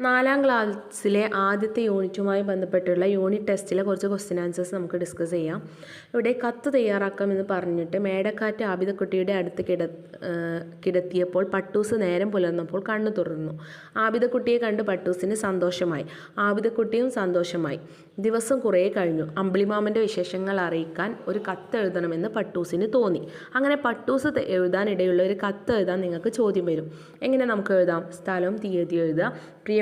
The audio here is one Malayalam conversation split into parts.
നാലാം ക്ലാസ്സിലെ ആദ്യത്തെ യൂണിറ്റുമായി ബന്ധപ്പെട്ടുള്ള യൂണിറ്റ് ടെസ്റ്റിലെ കുറച്ച് ക്വസ്റ്റ്യൻ ആൻസേഴ്സ് നമുക്ക് ഡിസ്കസ് ചെയ്യാം. ഇവിടെ കത്ത് തയ്യാറാക്കാം എന്ന് പറഞ്ഞിട്ട് മേടക്കാറ്റ് ആബിദക്കുട്ടിയുടെ അടുത്ത് കിട കിടത്തിയപ്പോൾ പട്ടൂസ് നേരം പുലർന്നപ്പോൾ കണ്ണു തുറന്നു. ആബിദക്കുട്ടിയെ കണ്ട് പട്ടൂസിന് സന്തോഷമായി. ആബിദക്കുട്ടിയും സന്തോഷമായി. ദിവസം കുറേ കഴിഞ്ഞു. അമ്പിളിമാമന്റെ വിശേഷങ്ങൾ അറിയിക്കാൻ ഒരു കത്ത് എഴുതണമെന്ന് പട്ടൂസിന് തോന്നി. അങ്ങനെ പട്ടൂസ് എഴുതാനിടയുള്ള ഒരു കത്ത് എഴുതാൻ നിങ്ങൾക്ക് ചോദ്യം വരും. എങ്ങനെ നമുക്ക് എഴുതാം? സ്ഥലവും തീയതി എഴുതുക.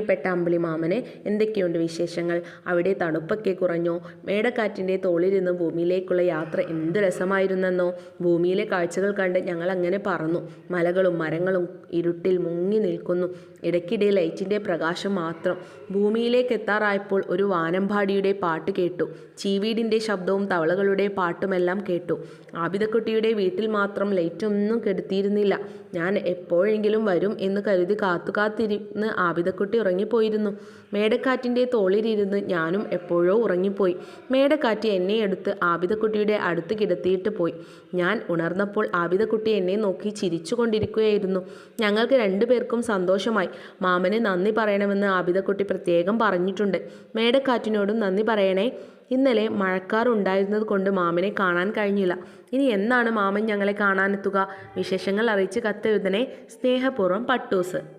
പ്രിയപ്പെട്ട അമ്പിളിമാമനെ എന്തൊക്കെയുണ്ട് വിശേഷങ്ങൾ? അവിടെ തണുപ്പൊക്കെ കുറഞ്ഞോ? മേടക്കാറ്റിന്റെ തോളിലിരുന്ന് ഭൂമിയിലേക്കുള്ള യാത്ര എന്ത് രസമായിരുന്നെന്നോ? ഭൂമിയിലെ കാഴ്ചകൾ കണ്ട് ഞങ്ങൾ അങ്ങനെ പറന്നു. മലകളും മരങ്ങളും ഇരുട്ടിൽ മുങ്ങി നിൽക്കുന്നു. ഇടയ്ക്കിടെ ലൈറ്റിന്റെ പ്രകാശം മാത്രം. ഭൂമിയിലേക്ക് എത്താറായപ്പോൾ ഒരു വാനമ്പാടിയുടെ പാട്ട് കേട്ടു. ചീവീടിന്റെ ശബ്ദവും തവളകളുടെ പാട്ടുമെല്ലാം കേട്ടു. ആബിദക്കുട്ടിയുടെ വീട്ടിൽ മാത്രം ലൈറ്റൊന്നും കെടുത്തിയിരുന്നില്ല. ഞാൻ എപ്പോഴെങ്കിലും വരും എന്ന് കരുതി കാത്തു കാത്തിരുന്ന് ആബിദക്കുട്ടി ഉറങ്ങിപ്പോയിരുന്നു. മേടക്കാറ്റിന്റെ തോളിലിരുന്ന് ഞാനും എപ്പോഴോ ഉറങ്ങിപ്പോയി. മേടക്കാറ്റ് എന്നെ എടുത്ത് ആബിദക്കുട്ടിയുടെ അടുത്ത് കിടത്തിയിട്ട് പോയി. ഞാൻ ഉണർന്നപ്പോൾ ആബിദക്കുട്ടി എന്നെ നോക്കി ചിരിച്ചുകൊണ്ടിരിക്കുകയായിരുന്നു. ഞങ്ങൾക്ക് രണ്ടുപേർക്കും സന്തോഷമായി. മാമന് നന്ദി പറയണമെന്ന് ആബിദക്കുട്ടി പ്രത്യേകം പറഞ്ഞിട്ടുണ്ട്. മേടക്കാറ്റിനോടും നന്ദി പറയണേ. ഇന്നലെ മഴക്കാർ ഉണ്ടായിരുന്നത് കൊണ്ട് മാമനെ കാണാൻ കഴിഞ്ഞില്ല. ഇനി എന്നാണ് മാമൻ ഞങ്ങളെ കാണാനെത്തുക? വിശേഷങ്ങൾ അറിയിച്ച് കത്തെഴുതണേ. സ്നേഹപൂർവം പട്ടൂസ്.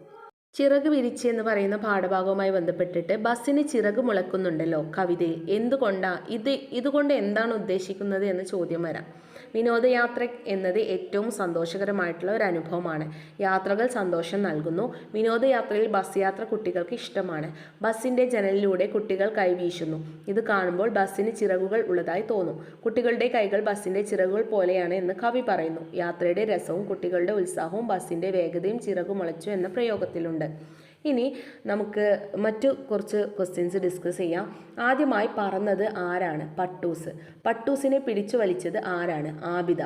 ചിറക് വിരിച്ച് എന്ന് പറയുന്ന പാഠഭാഗവുമായി ബന്ധപ്പെട്ടിട്ട് ബസ്സിന് ചിറക് മുളക്കുന്നുണ്ടല്ലോ കവിതയിൽ എന്തുകൊണ്ടാ? ഇത് ഇതുകൊണ്ട് എന്താണ് ഉദ്ദേശിക്കുന്നത് എന്ന് ചോദ്യം വരാം. വിനോദയാത്ര എന്നത് ഏറ്റവും സന്തോഷകരമായിട്ടുള്ള ഒരു അനുഭവമാണ്. യാത്രകൾ സന്തോഷം നൽകുന്നു. വിനോദയാത്രയിൽ ബസ് യാത്ര കുട്ടികൾക്ക് ഇഷ്ടമാണ്. ബസ്സിന്റെ ജനലിലൂടെ കുട്ടികൾ കൈവീശുന്നു ഇത് കാണുമ്പോൾ ബസ്സിന് ചിറകുകൾ ഉള്ളതായി തോന്നും. കുട്ടികളുടെ കൈകൾ ബസ്സിന്റെ ചിറകുകൾ പോലെയാണ് എന്ന് കവി പറയുന്നു. യാത്രയുടെ രസവും കുട്ടികളുടെ ഉത്സാഹവും ബസ്സിന്റെ വേഗതയും ചിറകു മുളച്ചു എന്ന പ്രയോഗത്തിലുണ്ട്. ഇനി നമുക്ക് മറ്റു കുറച്ച് ക്വസ്റ്റ്യൻസ് ഡിസ്കസ് ചെയ്യാം. ആദ്യമായി പറന്നത് ആരാണ്? പട്ടൂസ്. പട്ടൂസിനെ പിടിച്ചു വലിച്ചത് ആരാണ്? ആബിദ.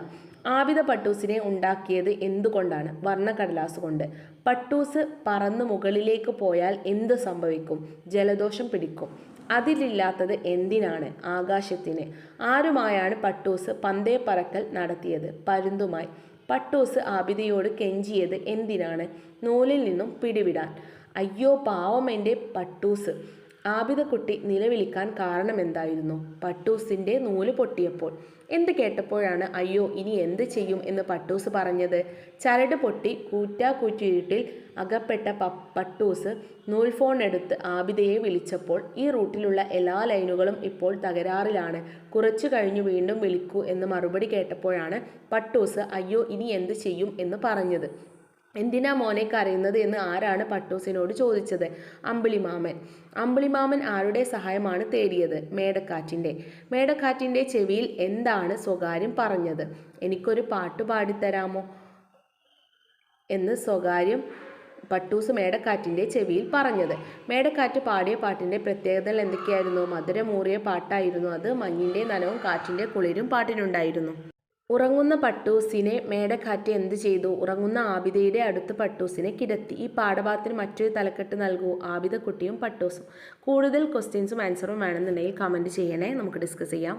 ആബിദ പട്ടൂസിനെ ഉണ്ടാക്കിയത് എന്തുകൊണ്ടാണ്? വർണക്കടലാസ് കൊണ്ട്. പട്ടൂസ് പറന്ന് മുകളിലേക്ക് പോയാൽ എന്ത് സംഭവിക്കും? ജലദോഷം പിടിക്കും. അതിലില്ലാത്തത് എന്തിനാണ്? ആകാശത്തിന്. ആരുമായാണ് പട്ടൂസ് പന്തേ പറക്കൽ നടത്തിയത്? പരുന്തുമായി. പട്ടൂസ് ആബിദയോട് കെഞ്ചിയത് എന്തിനാണ്? നൂലിൽ നിന്നും പിടിവിടാൻ. അയ്യോ പാവം എന്റെ പട്ടൂസ്. ആബിദക്കുട്ടി നിലവിളിക്കാൻ കാരണമെന്തായിരുന്നു? പട്ടൂസിന്റെ നൂൽ പൊട്ടിയപ്പോൾ. എന്ത് കേട്ടപ്പോഴാണ് അയ്യോ ഇനി എന്ത് ചെയ്യും? എന്ന് പട്ടൂസ് പറഞ്ഞത്. ചരട് പൊട്ടി കൂറ്റാക്കൂറ്റിയിരുട്ടിൽ അകപ്പെട്ട പ പട്ടൂസ് നൂൽ ഫോൺ എടുത്ത് ആബിദയെ വിളിച്ചപ്പോൾ ഈ റൂട്ടിലുള്ള എല്ലാ ലൈനുകളും ഇപ്പോൾ തകരാറിലാണ്. കുറച്ചു കഴിഞ്ഞു വീണ്ടും വിളിക്കൂ എന്ന് മറുപടി കേട്ടപ്പോഴാണ് പട്ടൂസ് അയ്യോ ഇനി എന്ത് ചെയ്യും? എന്ന് പറഞ്ഞത്. എന്തിനാ മോനെ കരയുന്നത് എന്ന് ആരാണ് പട്ടൂസിനോട് ചോദിച്ചത്? അമ്പിളിമാമൻ. അമ്പിളിമാമൻ ആരുടെ സഹായമാണ് തേടിയത്? മേടക്കാറ്റിന്റെ. മേടക്കാറ്റിന്റെ ചെവിയിൽ എന്താണ് സ്വകാര്യം പറഞ്ഞത്? എനിക്കൊരു പാട്ട് പാടിത്തരാമോ? എന്ന് സ്വകാര്യം പട്ടൂസ് മേടക്കാറ്റിന്റെ ചെവിയിൽ പറഞ്ഞത്. മേടക്കാറ്റ് പാടിയ പാട്ടിന്റെ പ്രത്യേകതകൾ എന്തൊക്കെയായിരുന്നു? മധുരമൂറിയ പാട്ടായിരുന്നു അത്. മഞ്ഞിന്റെ നനവും കാറ്റിന്റെ കുളിരും പാട്ടിനുണ്ടായിരുന്നു. ഉറങ്ങുന്ന പട്ടൂസിനെ മേടക്കാറ്റ് എന്ത് ചെയ്തു? ഉറങ്ങുന്ന ആബിദയുടെ അടുത്ത് പട്ടൂസിനെ കിടത്തി. ഈ പാഠഭാഗത്തിന് മറ്റൊരു തലക്കെട്ട് നൽകൂ. ആബിദക്കുട്ടിയും പട്ടൂസും. കൂടുതൽ ക്വസ്റ്റ്യൻസും ആൻസറും വേണമെന്നുണ്ടെങ്കിൽ കമന്റ് ചെയ്യണേ. നമുക്ക് ഡിസ്കസ് ചെയ്യാം.